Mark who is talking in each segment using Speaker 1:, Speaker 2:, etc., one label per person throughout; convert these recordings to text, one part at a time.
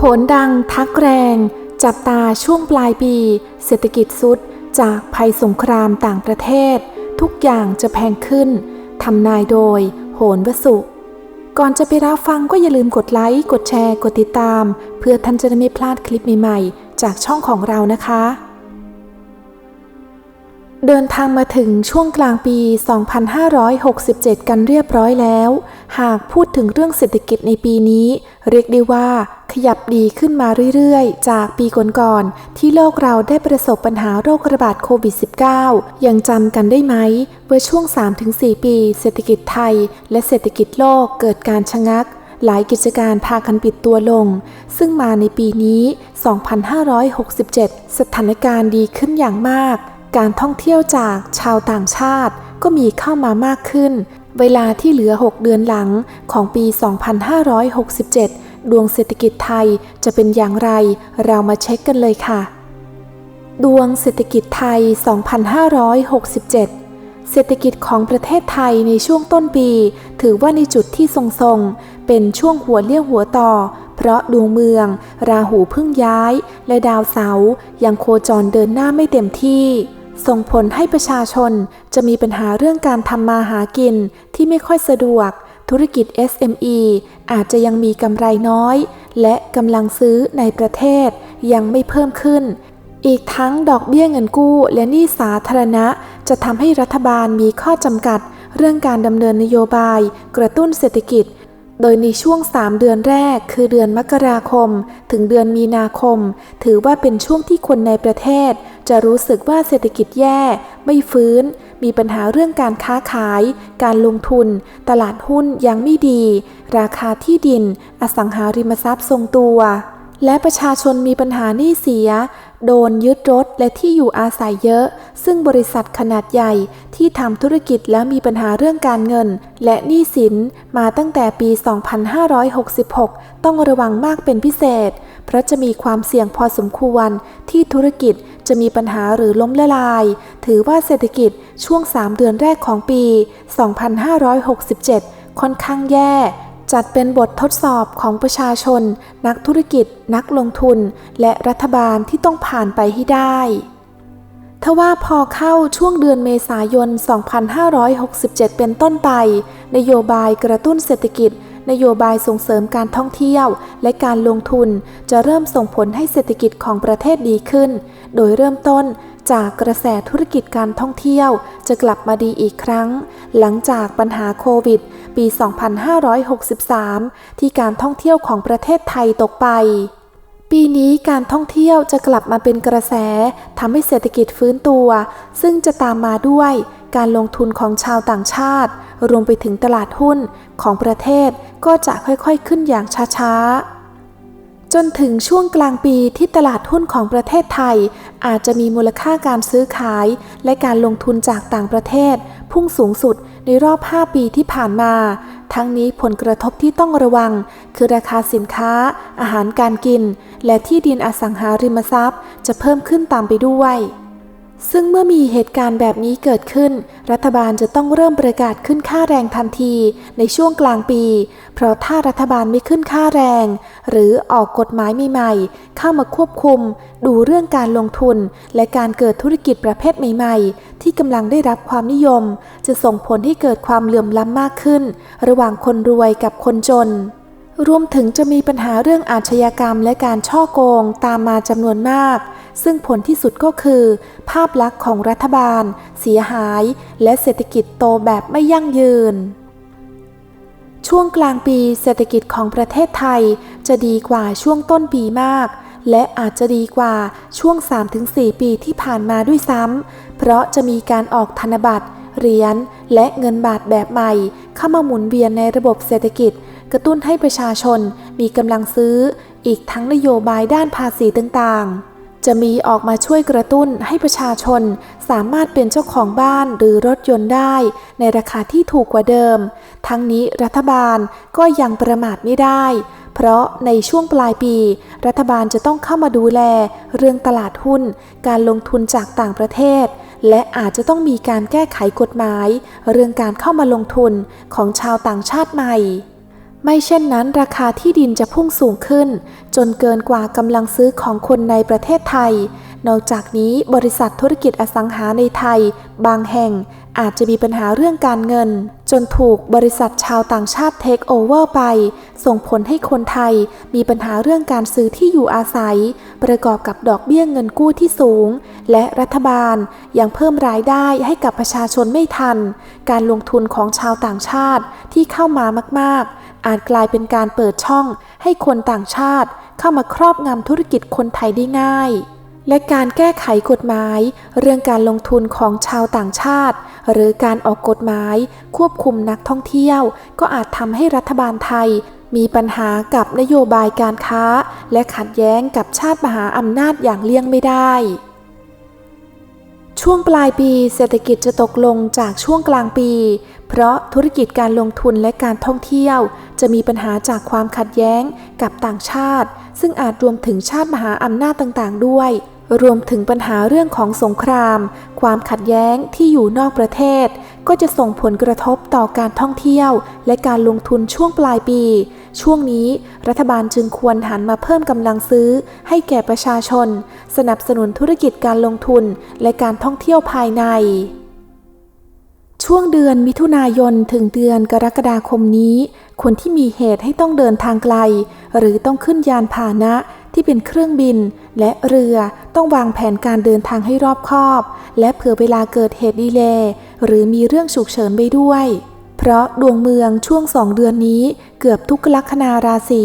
Speaker 1: โหนดังทักแรง จับตาช่วงปลายปี เศรษฐกิจสุด จากภัยสงครามต่างประเทศ ทุกอย่างจะแพงขึ้น ทำนายโดย โหนวสุก่อนจะไปรับฟังก็อย่าลืมกดไลค์ กดแชร์ กดติดตาม เพื่อท่านจะได้ไม่พลาดคลิปใหม่ๆ จากช่องของเรานะคะ เดินทางมาถึงช่วงกลางปี 2567 กันเรียบร้อยแล้ว หากพูดถึงเรื่องเศรษฐกิจในปีนี้ เรียกได้ว่าขยับดีขึ้นมาเรื่อยๆ จากปีก่อนๆ ที่โลกเราได้ประสบปัญหาโรคระบาดโควิด -19 ยังจำกันได้ไหมว่าช่วง 3-4 ปี เศรษฐกิจไทย และเศรษฐกิจโลกเกิดการชะงักหลายกิจการพากันปิดตัวลง ซึ่งมาในปีนี้ 2567 สถานการณ์ดีขึ้นอย่างมาก การท่องเที่ยวจากชาวต่างชาติก็มีเข้ามามากขึ้น เวลาที่เหลือ 6 เดือนหลังของปี 2567 ดวงเศรษฐกิจไทยจะเป็นอย่างไร เรามาเช็คกันเลยค่ะ ดวงเศรษฐกิจไทย 2567เศรษฐกิจของประเทศไทยในช่วงต้นปี ถือว่าในจุดที่ทรงๆ เป็นช่วงหัวเลี้ยวหัวต่อ เพราะดวงเมือง ราหูเพิ่งย้าย และดาวเสาร์ยังโคจรเดินหน้าไม่เต็มที่ ส่งผลให้ประชาชนจะมีปัญหาเรื่องการทำมาหากินที่ไม่ค่อยสะดวก ธุรกิจ SME อาจจะยังมีกำไรน้อย และกำลังซื้อในประเทศยังไม่เพิ่มขึ้น อีกทั้งดอกเบี้ยเงินกู้และหนี้สาธารณะ จะทำให้รัฐบาลมีข้อจำกัด เรื่องการดำเนินนโยบาย กระตุ้นเศรษฐกิจโดยในช่วง 3 เดือนแรก คือเดือนมกราคม ถึงเดือนมีนาคม ถือว่าเป็นช่วงที่คนในประเทศ จะรู้สึกว่าเศรษฐกิจแย่ ไม่ฟื้น มีปัญหาเรื่องการค้าขาย การลงทุน ตลาดหุ้นยังไม่ดี ราคาที่ดิน อสังหาริมทรัพย์ทรงตัว และประชาชนมีปัญหาหนี้เสีย โดนยึดรถและที่อยู่อาศัยเยอะ ซึ่งบริษัทขนาดใหญ่ที่ทำธุรกิจแล้วมีปัญหาเรื่องการเงิน และหนี้สินมาตั้งแต่ปี 2566 ต้องระวังมากเป็นพิเศษ เพราะจะมีความเสี่ยงพอสมควร ที่ธุรกิจจะมีปัญหาหรือล้มละลาย ถือว่าเศรษฐกิจช่วง 3 เดือนแรกของปี 2567 ค่อนข้างแย่ จัดเป็นบททดสอบของประชาชน นักธุรกิจ นักลงทุน และรัฐบาลที่ต้องผ่านไปให้ได้ทว่าพอเข้าช่วงเดือนเมษายน 2567 เป็นต้นไป นโยบายกระตุ้นเศรษฐกิจ นโยบายส่งเสริมการท่องเที่ยว และการลงทุนจะเริ่มส่งผลให้เศรษฐกิจของประเทศดีขึ้น โดยเริ่มต้น จากกระแสธุรกิจการท่องเที่ยวจะกลับมาดีอีกครั้ง หลังจากปัญหาโควิด ปี 2563 ที่การท่องเที่ยวของประเทศไทยตกไป ปีนี้การท่องเที่ยวจะกลับมาเป็นกระแสทำให้เศรษฐกิจฟื้นตัว ซึ่งจะตามมาด้วยการลงทุนของชาวต่างชาติ รวมไปถึงตลาดหุ้นของประเทศก็จะค่อยๆขึ้นอย่างช้าๆ จนถึงช่วงกลางปีที่ตลาดหุ้นของประเทศไทย อาจจะมีมูลค่าการซื้อขาย และการลงทุนจากต่างประเทศ พุ่งสูงสุดในรอบ 5 ปีที่ผ่านมา ทั้งนี้ผลกระทบที่ต้องระวัง คือราคาสินค้า อาหารการกิน และที่ดินอสังหาริมทรัพย์ จะเพิ่มขึ้นตามไปด้วย ซึ่งเมื่อมีเหตุการณ์แบบนี้เกิดขึ้น รัฐบาลจะต้องเริ่มประกาศขึ้นค่าแรงทันทีในช่วงกลางปี เพราะถ้ารัฐบาลไม่ขึ้นค่าแรง หรือออกกฎหมายใหม่ๆ เข้ามาควบคุม ดูเรื่องการลงทุน และการเกิดธุรกิจประเภทใหม่ ๆ ที่กำลังได้รับความนิยม จะส่งผลให้เกิดความเหลื่อมล้ำมากขึ้น ระหว่างคนรวยกับคนจนรวมถึงจะมีปัญหาเรื่องอาชญากรรมและการช่อโกงตามมาจำนวนมาก ซึ่งผลที่สุดก็คือ ภาพลักษณ์ของรัฐบาล เสียหาย และเศรษฐกิจโตแบบไม่ยั่งยืน ช่วงกลางปีเศรษฐกิจของประเทศไทย จะดีกว่าช่วงต้นปีมาก และอาจจะดีกว่าช่วง 3-4 ปีที่ผ่านมาด้วยซ้ำเพราะจะมีการออกธนบัตรเหรียญและเงินบาทแบบใหม่ เข้ามาหมุนเวียนในระบบเศรษฐกิจ กระตุ้นให้ประชาชนมีกำลังซื้อ อีกทั้งนโยบายด้านภาษีต่างๆ จะมีออกมาช่วยกระตุ้นให้ประชาชนสามารถเป็นเจ้าของบ้านหรือรถยนต์ได้ ในราคาที่ถูกกว่าเดิม ทั้งนี้รัฐบาลก็ยังประมาทไม่ได้ เพราะในช่วงปลายปี รัฐบาลจะต้องเข้ามาดูแลเรื่องตลาดหุ้น การลงทุนจากต่างประเทศ และอาจจะต้องมีการแก้ไขกฎหมาย เรื่องการเข้ามาลงทุนของชาวต่างชาติใหม่ ไม่เช่นนั้นราคาที่ดินจะพุ่งสูงขึ้น จนเกินกว่ากำลังซื้อของคนในประเทศไทย นอกจากนี้บริษัทธุรกิจอสังหาในไทย บางแห่งอาจจะมีปัญหาเรื่องการเงิน จนถูกบริษัทชาวต่างชาติเทคโอเวอร์ไป ส่งผลให้คนไทยมีปัญหาเรื่องการซื้อที่อยู่อาศัย ประกอบกับดอกเบี้ยเงินกู้ที่สูง และรัฐบาลยังเพิ่มรายได้ให้กับประชาชนไม่ทัน การลงทุนของชาวต่างชาติที่เข้ามามาก ๆ อาจกลายเป็นการเปิดช่อง ให้คนต่างชาติเข้ามาครอบงำธุรกิจคนไทยได้ง่ายและการแก้ไขกฎหมาย เรื่องการลงทุนของชาวต่างชาติ หรือการออกกฎหมาย ควบคุมนักท่องเที่ยว ก็อาจทำให้รัฐบาลไทย มีปัญหากับนโยบายการค้า และขัดแย้งกับชาติมหาอำนาจอย่างเลี่ยงไม่ได้ช่วงปลายปีเศรษฐกิจจะตกลงจากช่วงกลางปี เพราะธุรกิจการลงทุนและการท่องเที่ยว จะมีปัญหาจากความขัดแย้งกับต่างชาติ ซึ่งอาจรวมถึงชาติมหาอำนาจต่างๆด้วย รวมถึงปัญหาเรื่องของสงคราม ความขัดแย้งที่อยู่นอกประเทศ ก็จะส่งผลกระทบต่อการท่องเที่ยว และการลงทุนช่วงปลายปี ช่วงนี้รัฐบาลจึงควรหันมาเพิ่มกำลังซื้อ ให้แก่ประชาชน สนับสนุนธุรกิจการลงทุน และการท่องเที่ยวภายในช่วงเดือนมิถุนายนถึงเดือนกรกฎาคมนี้ คนที่มีเหตุให้ต้องเดินทางไกล หรือต้องขึ้นยานพาหนะที่เป็นเครื่องบิน และเรือต้องวางแผนการเดินทางให้รอบคอบ และเผื่อเวลาเกิดเหตุดีเลย์หรือมีเรื่องฉุกเฉินไปด้วย เพราะดวงเมืองช่วงสองเดือนนี้เกือบทุกลัคนาราศี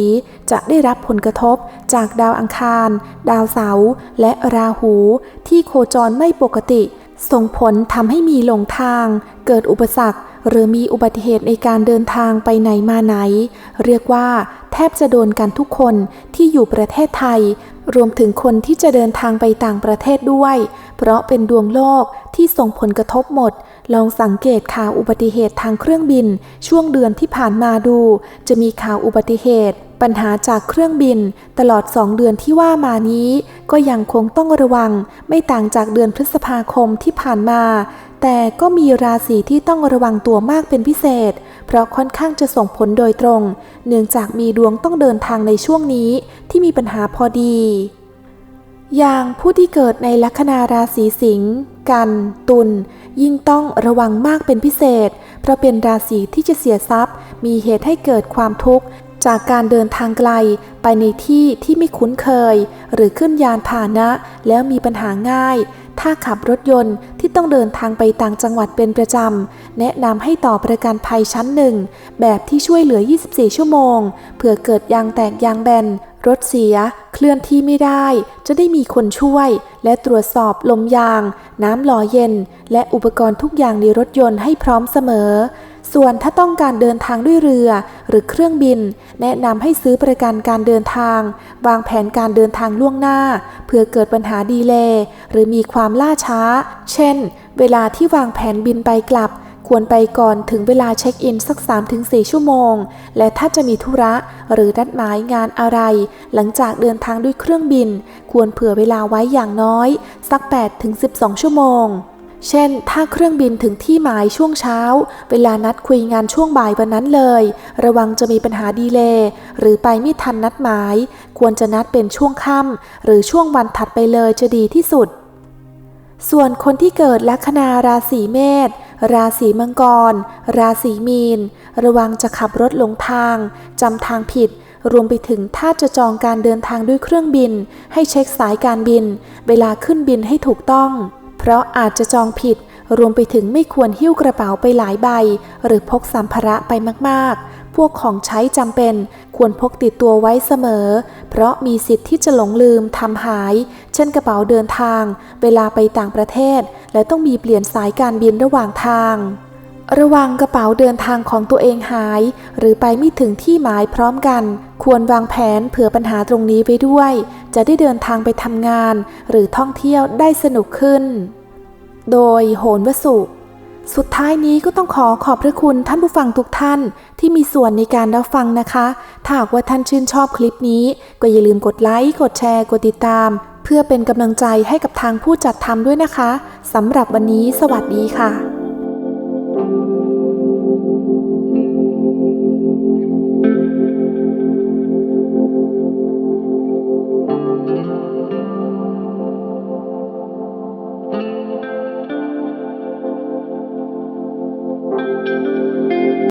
Speaker 1: จะได้รับผลกระทบจากดาวอังคาร ดาวเสาร์และราหูที่โคจรไม่ปกติ ส่งผลทำให้มีหลงทาง เกิดอุปสรรค หรือมีอุบัติเหตุในการเดินทางไปไหนมาไหน เรียกว่า แทบจะโดนกันทุกคนที่อยู่ประเทศไทย รวมถึงคนที่จะเดินทางไปต่างประเทศด้วย เพราะเป็นดวงโลกที่ส่งผลกระทบหมด ลองสังเกตข่าวอุบัติเหตุทางเครื่องบิน ช่วงเดือนที่ผ่านมาดู จะมีข่าวอุบัติเหตุ ปัญหาจากเครื่องบินตลอด2เดือนที่ว่ามานี้ ก็ยังคงต้องระวังไม่ต่างจากเดือนพฤษภาคมที่ผ่านมา แต่ก็มีราศีที่ต้องระวังตัวมากเป็นพิเศษ เพราะค่อนข้างจะส่งผลโดยตรง เนื่องจากมีดวงต้องเดินทางในช่วงนี้ที่มีปัญหาพอดี อย่างผู้ที่เกิดในลัคนาราศีสิงห์กัน ตุลยิ่งต้องระวังมากเป็นพิเศษ เพราะเป็นราศีที่จะเสียทรัพย์ มีเหตุให้เกิดความทุกข์ จากการเดินทางไกลไปในที่ที่ไม่คุ้นเคย หรือขึ้นยานพาหนะแล้วมีปัญหาง่าย ถ้าขับรถยนต์ที่ต้องเดินทางไปต่างจังหวัดเป็นประจำ แนะนำให้ต่อประกันภัยชั้นหนึ่ง แบบที่ช่วยเหลือ 24 ชั่วโมง เผื่อเกิดยางแตกยางแบน รถเสีย เคลื่อนที่ไม่ได้ จะได้มีคนช่วย และตรวจสอบลมยาง น้ำหล่อเย็น และอุปกรณ์ทุกอย่างในรถยนต์ให้พร้อมเสมอ ส่วนถ้าต้องการเดินทางด้วยเรือ หรือเครื่องบิน แนะนำให้ซื้อประกันการเดินทาง วางแผนการเดินทางล่วงหน้า เพื่อเกิดปัญหาดีเลย์หรือมีความล่าช้า เช่น เวลาที่วางแผนบินไปกลับ ควรไปก่อนถึงเวลาเช็คอินสัก 3-4 ชั่วโมง และถ้าจะมีธุระหรือนัดหมายงานอะไร หลังจากเดินทางด้วยเครื่องบิน ควรเผื่อเวลาไว้อย่างน้อย สัก 8-12 ชั่วโมง เช่น ถ้าเครื่องบินถึงที่หมายช่วงเช้า เวลานัดคุยงานช่วงบ่ายวันนั้นเลย ระวังจะมีปัญหาดีเลย์หรือไปไม่ทันนัดหมาย ควรจะนัดเป็นช่วงค่ำหรือช่วงวันถัดไปเลยจะดีที่สุด ส่วนคนที่เกิดลัคนาราศีเมษราศีมังกร ราศีมีน ระวังจะขับรถหลงทางจำทางผิด รวมไปถึงถ้าจะจองการเดินทางด้วยเครื่องบิน ให้เช็คสายการบิน เวลาขึ้นบินให้ถูกต้อง เพราะอาจจะจองผิด รวมไปถึงไม่ควรหิ้วกระเป๋าไปหลายใบ หรือพกสัมภาระไปมากๆ พวกของใช้จำเป็น ควรพกติดตัวไว้เสมอ เพราะมีสิทธิ์ที่จะหลงลืมทำหาย เช่นกระเป๋าเดินทาง เวลาไปต่างประเทศ และต้องมีเปลี่ยนสายการบินระหว่างทางระวังกระเป๋าเดินทางของตัวเองหาย หรือไปไม่ถึงที่หมายพร้อมกัน ควรวางแผนเผื่อปัญหาตรงนี้ไว้ด้วย จะได้เดินทางไปทำงานหรือท่องเที่ยวได้สนุกขึ้น โดยโหนวสุ สุดท้ายนี้ก็ต้องขอขอบพระคุณท่านผู้ฟังทุกท่านที่มีส่วนในการรับฟังนะคะ ถ้าหากว่าท่านชื่นชอบคลิปนี้ ก็อย่าลืมกดไลค์ กดแชร์ กดติดตาม เพื่อเป็นกำลังใจให้กับทางผู้จัดทำด้วยนะคะสำหรับวันนี้ สวัสดีค่ะ